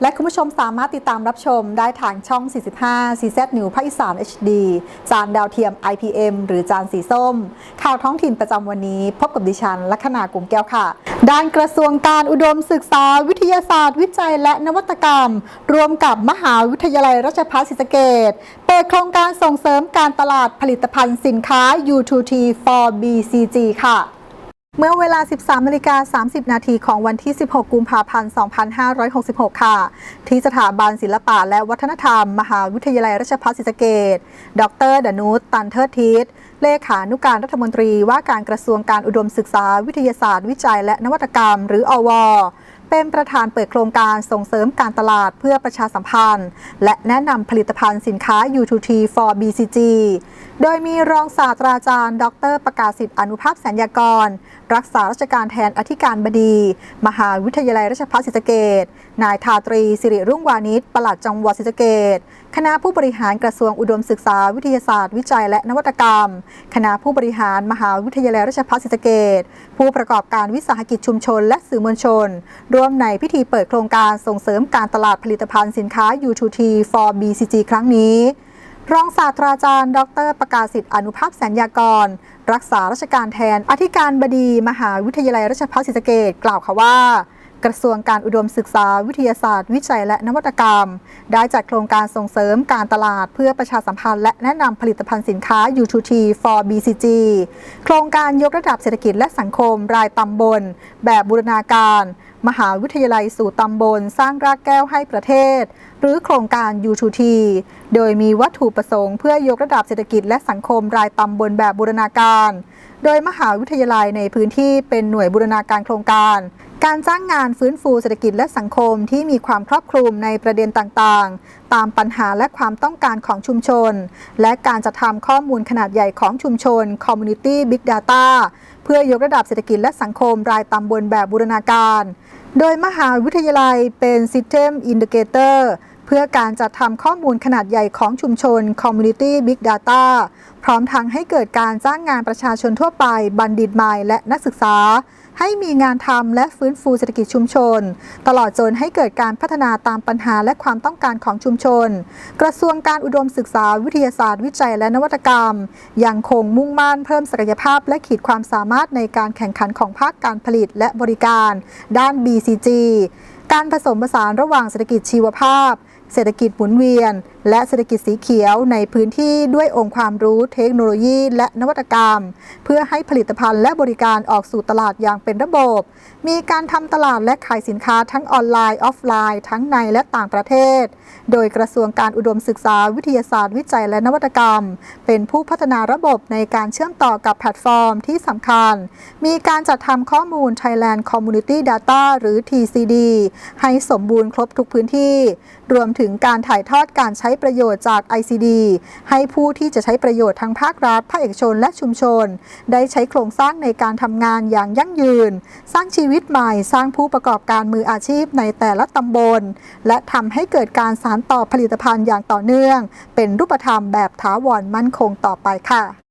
และคุณผู้ชมสามารถติดตามรับชมได้ทางช่อง 45 CZ New ภาคอีสาน HD จานดาวเทียม IPM หรือจานสีส้ม ข่าวท้องถิ่นประจำวันนี้ พบกับดิฉัน ลัคนากลุ่มแก้วค่ะ ด้านกระทรวงการอุดมศึกษา วิทยาศาสตร์ วิจัยและนวัตกรรม รวมกับมหาวิทยาลัยราชภัฏศรีสะเกดเปิดโครงการส่งเสริมการตลาดผลิตภัณฑ์สินค้า U2T for BCG ค่ะ เมื่อเวลา 13นาฬิกา30 นาทีของวันที่ 16 กุมภาพันธ์ 2566 ค่ะ ที่สถาบันศิลปะและวัฒนธรรม มหาวิทยาลัยราชภัฏศรีสะเกดดรดนุชตันเทิดทิศเลขานุการรัฐมนตรีว่าการกระทรวงการอุดมศึกษาวิทยาศาสตร์ วิจัยและนวัตกรรม หรืออว เป็นประธานเปิดโครงการส่งเสริมการตลาดเพื่อประชาสัมพันธ์ และแนะนำผลิตภัณฑ์สินค้า U2T for BCG โดยมีรองศาสตราจารย์ ดร ประกาศสิทธิ์อนุภาพแสนยากร รักษาราชการแทนอธิการบดี มหาวิทยาลัยราชภัฏศรีสะเกดนายทาตรีสิริรุ่งวานิชปลัดจังหวัดศรีสะเกด คณะผู้บริหารกระทรวงอุดมศึกษาวิทยาศาสตร์ วิจัยและนวัตกรรม คณะผู้บริหารมหาวิทยาลัยราชภัฏศรีสะเกดผู้ประกอบการวิสาหกิจชุมชน และสื่อมวลชน ร่วมในพิธีเปิดโครงการส่งเสริมการตลาดผลิตภัณฑ์สินค้า U2T for BCG ครั้งนี้รองศาสตราจารย์ ดร ประกาศสิทธิ์อนุภาพแสนยากร รักษาราชการแทน อธิการบดี มหาวิทยาลัยราชภัฏศรีสะเกดกล่าวค่ะว่า กระทรวงการอุดมศึกษาวิทยาศาสตร์ วิจัยและนวัตกรรม ได้จัดโครงการส่งเสริมการตลาดเพื่อประชาสัมพันธ์และแนะนำผลิตภัณฑ์สินค้า U2T for BCG โครงการยกระดับเศรษฐกิจและสังคมรายตำบล แบบบูรณาการ มหาวิทยาลัยสู่ตำบล สร้างรากแก้วให้ประเทศ หรือโครงการ U2T โดยมีวัตถุประสงค์เพื่อยกระดับเศรษฐกิจและสังคมรายตำบลแบบบูรณาการ โดยมหาวิทยาลัยในพื้นที่เป็นหน่วยบูรณาการโครงการ การจ้างงานฟื้นฟูเศรษฐกิจและสังคมที่มีความครอบคลุมในประเด็นต่างๆ ตามปัญหาและความต้องการของชุมชน และการจัดทำข้อมูลขนาดใหญ่ของชุมชน Community Big Data เพื่อยกระดับเศรษฐกิจและสังคมรายตำบลแบบบูรณาการ โดยมหาวิทยาลัยเป็น System Indicator เพื่อการจัดทำข้อมูลขนาดใหญ่ของชุมชน Community Big Data พร้อมทั้งให้เกิดการจ้างงานประชาชนทั่วไปบัณฑิตใหม่และนักศึกษา ให้มีงานทำและฟื้นฟูเศรษฐกิจชุมชน ตลอดจนให้เกิดการพัฒนาตามปัญหาและความต้องการของชุมชน กระทรวงการอุดมศึกษาวิทยาศาสตร์ วิจัยและนวัตกรรม ยังคงมุ่งมั่นเพิ่มศักยภาพ และขีดความสามารถในการแข่งขันของภาคการผลิตและบริการ ด้าน BCG การผสมผสานระหว่างเศรษฐกิจชีวภาพ เศรษฐกิจหมุนเวียน และเศรษฐกิจสีเขียวในพื้นที่ด้วยองค์ความรู้เทคโนโลยี และนวัตกรรม เพื่อให้ผลิตภัณฑ์และบริการออกสู่ตลาดอย่างเป็นระบบ มีการทำตลาดและขายสินค้าทั้งออนไลน์ออฟไลน์ ทั้งในและต่างประเทศ โดยกระทรวงการอุดมศึกษาวิทยาศาสตร์ วิจัยและนวัตกรรม เป็นผู้พัฒนาระบบในการเชื่อมต่อกับแพลตฟอร์มที่สำคัญ มีการจัดทำข้อมูล Thailand Community Data หรือ TCD ให้สมบูรณ์ครบทุกพื้นที่ รวมถึงถึงการถ่ายทอดการใช้ประโยชน์จาก ICD ให้ผู้ที่จะใช้ประโยชน์ทั้งภาครัฐ ภาคเอกชน และชุมชน ได้ใช้โครงสร้างในการทำงานอย่างยั่งยืน สร้างชีวิตใหม่ สร้างผู้ประกอบการมืออาชีพในแต่ละตำบล และทำให้เกิดการสานต่อผลิตภัณฑ์อย่างต่อเนื่อง เป็นรูปธรรมแบบถาวรมั่นคงต่อไปค่ะ